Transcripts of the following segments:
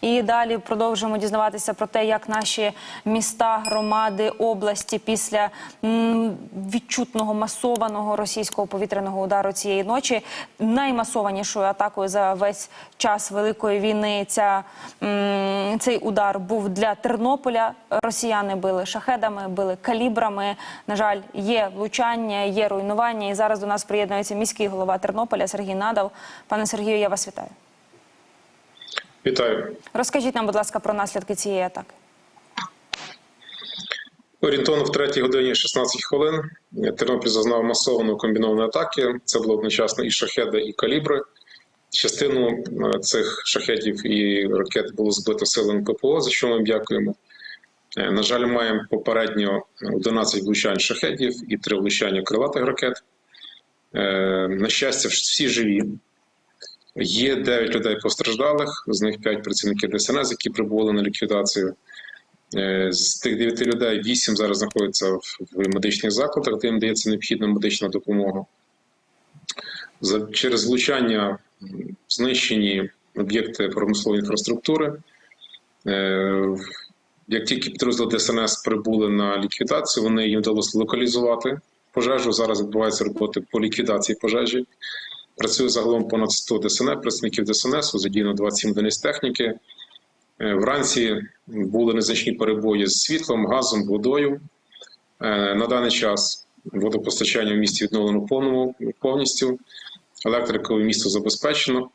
І далі продовжуємо дізнаватися про те, як наші міста, громади, області після відчутного масованого російського повітряного удару цієї ночі наймасованішою атакою за весь час великої війни. Ця цей удар був для Тернополя. Росіяни били шахедами, били калібрами. На жаль, є влучання, є руйнування. І зараз до нас приєднується міський голова Тернополя Сергій Надав. Пане Сергію, я вас вітаю. Вітаю. Розкажіть нам, будь ласка, про наслідки цієї атаки. Орієнтовно в третій годині 16 хвилин Тернопіль зазнав масованої комбінованої атаки. Це було одночасно і шахеди, і калібри. Частину е, цих шахетів і ракет було збито силами ППО, за що ми дякуємо. Е, На жаль, маємо попередньо 11 влучань шахетів і 3 влучання крилатих ракет. Е, На щастя, всі живі. Є 9 людей постраждалих, з них 5 працівників ДСНС, які прибули на ліквідацію. Е, З тих 9 людей 8 зараз знаходяться в медичних закладах, де їм дається необхідна медична допомога. Через влучання знищені об'єкти промислової інфраструктури. Е, Як тільки підрозділи ДСНС прибули на ліквідацію, вони їм вдалося локалізувати пожежу. Зараз відбуваються роботи по ліквідації пожежі. Працює загалом понад 100 ДСНС, працівників ДСНС, задіяно 27 одиниць техніки. Е, Вранці були незначні перебої з світлом, газом, водою. Е, На даний час водопостачання в місті відновлено повному повністю. Електрикою місто забезпечено.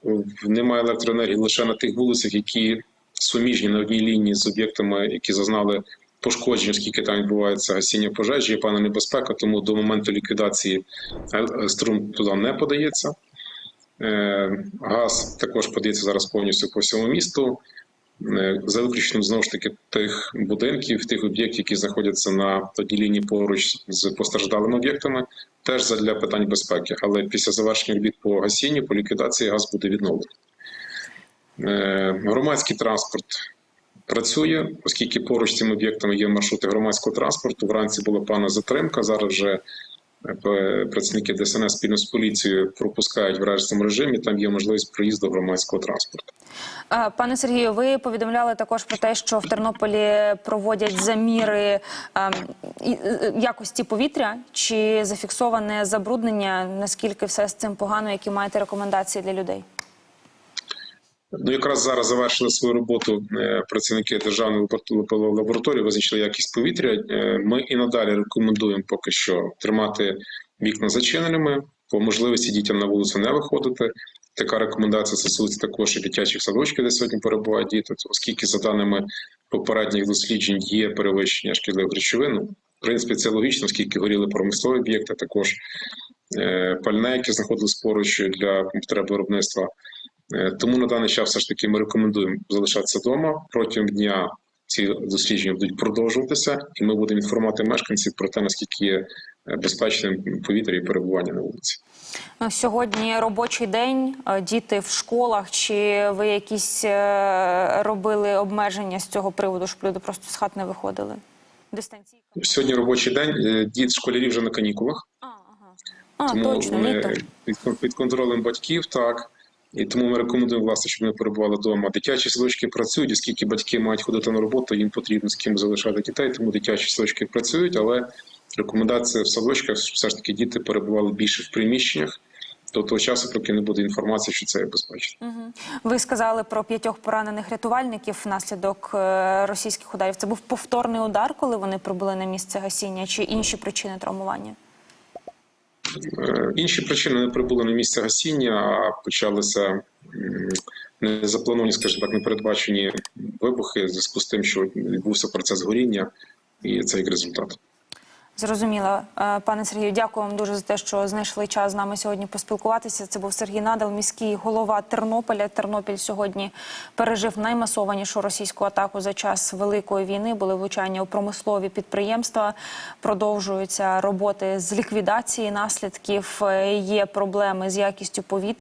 Немає електроенергії лише на тих вулицях, які суміжні на одній лінії з об'єктами, які зазнали пошкоджень, оскільки там відбувається гасіння пожежі, є небезпека, тому до моменту ліквідації е, струм туди не подається. Е, Газ також подається зараз повністю по всьому місту. Е, За виключенням знову ж таки тих будинків, тих об'єктів, які знаходяться на одній лінії поруч з постраждалими об'єктами, теж для питань безпеки. Але після завершення робіт по гасінню, по ліквідації газ буде відновлений. Е, Громадський транспорт працює, оскільки поруч з цими об'єктами є маршрути громадського транспорту. Вранці була пана затримка. Зараз вже працівники ДСНС спільно з поліцією пропускають в режимному режимі. Там є можливість проїзду громадського транспорту. Е, Пане Сергію, ви повідомляли також про те, що в Тернополі проводять заміри ем, е, якості повітря. Чи зафіксоване забруднення? Наскільки все з цим погано? Які маєте рекомендації для людей? Ну, якраз зараз завершили свою роботу е, працівники державної лабораторії, визначили якість повітря. Е, Ми і надалі рекомендуємо поки що тримати вікна зачиненими, по можливості дітям на вулицю не виходити. Така рекомендація стосується також і дитячих садочків, де сьогодні перебувають діти, оскільки, за даними попередніх досліджень, є перевищення шкідливих речовин. В принципі, це логічно, оскільки горіли промислові об'єкти, також е, пальне, яке знаходилось поруч для потреб виробництва. Е, Тому на даний час все ж таки ми рекомендуємо залишатися вдома протягом дня. Ці дослідження будуть продовжуватися, і ми будемо інформувати мешканців про те, наскільки є е, безпечним повітря і перебування на вулиці. Ну, Сьогодні робочий день, е, діти в школах. Чи ви якісь робили обмеження з цього приводу, щоб люди просто з хат не виходили? Дистанційка? Сьогодні робочий день. е, Діти школярі вже на канікулах, А, ага. а тому точно, вони літо. під контролем батьків, так. І тому ми рекомендуємо власне, щоб вони перебували вдома. Дитячі садочки працюють, оскільки батьки мають ходити на роботу, їм потрібно з ким залишати дітей, тому дитячі садочки працюють, але рекомендація в садочках щоб все ж таки діти перебували більше в приміщеннях до того часу, поки не буде інформації, що це є безпечно. Мгм. Ви сказали про п'ятьох поранених рятувальників внаслідок е, російських ударів. Це був повторний удар, коли вони прибули на місце гасіння, чи інші причини травмування? Е, Інші причини не прибули на місце гасіння, а почалися незаплановані, скажімо так, непередбачені вибухи в зв'язку з тим, що відбувся процес горіння, і це як результат. Зрозуміло. Е, Пане Сергію, дякую вам дуже за те, що знайшли час з нами сьогодні поспілкуватися. Це був Сергій Надал, міський голова Тернополя. Тернопіль сьогодні пережив наймасованішу російську атаку за час великої війни. Були влучання у промислові підприємства. Продовжуються роботи з ліквідації наслідків. Е, Є проблеми з якістю повітря.